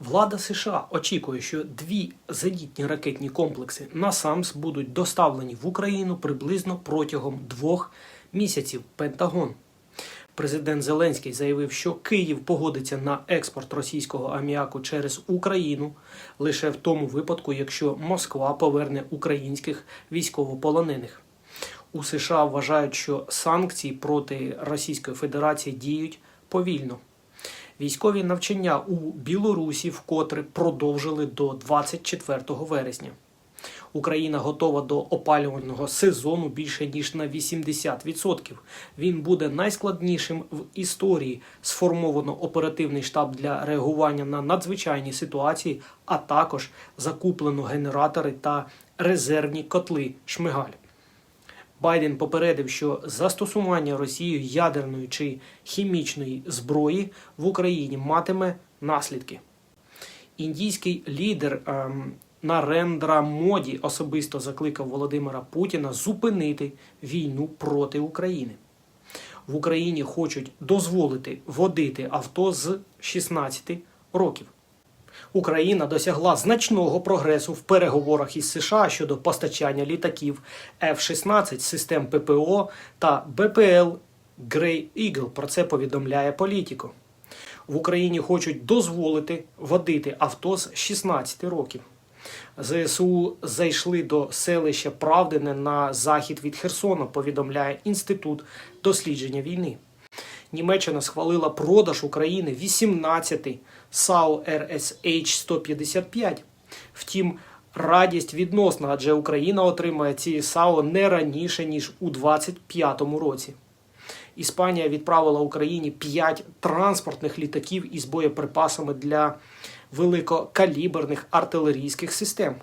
Влада США очікує, що дві зенітні ракетні комплекси НАСАМС будуть доставлені в Україну приблизно протягом двох місяців. Пентагон. Президент Зеленський заявив, що Київ погодиться на експорт російського аміаку через Україну лише в тому випадку, якщо Москва поверне українських військовополонених. У США вважають, що санкції проти Російської Федерації діють повільно. Військові навчання у Білорусі вкотре продовжили до 24 вересня. Україна готова до опалювального сезону більше ніж на 80%. Він буде найскладнішим в історії. Сформовано оперативний штаб для реагування на надзвичайні ситуації, а також закуплено генератори та резервні котли Шмигаль. Байден попередив, що застосування Росією ядерної чи хімічної зброї в Україні матиме наслідки. Індійський лідер ем, Нарендра Моді особисто закликав Володимира Путіна зупинити війну проти України. В Україні хочуть дозволити водити авто з 16 років. Україна досягла значного прогресу в переговорах із США щодо постачання літаків F-16 систем ППО та БПЛ Grey Eagle. Про це повідомляє Політіко. В Україні хочуть дозволити водити авто з 16 років. ЗСУ зайшли до селища Правдине на захід від Херсона, повідомляє Інститут дослідження війни. Німеччина схвалила продаж України 18 САУ РСH 155. Втім, радість відносна, адже Україна отримає ці САУ не раніше ніж у 2025 році. Іспанія відправила Україні 5 транспортних літаків із боєприпасами для великокаліберних артилерійських систем.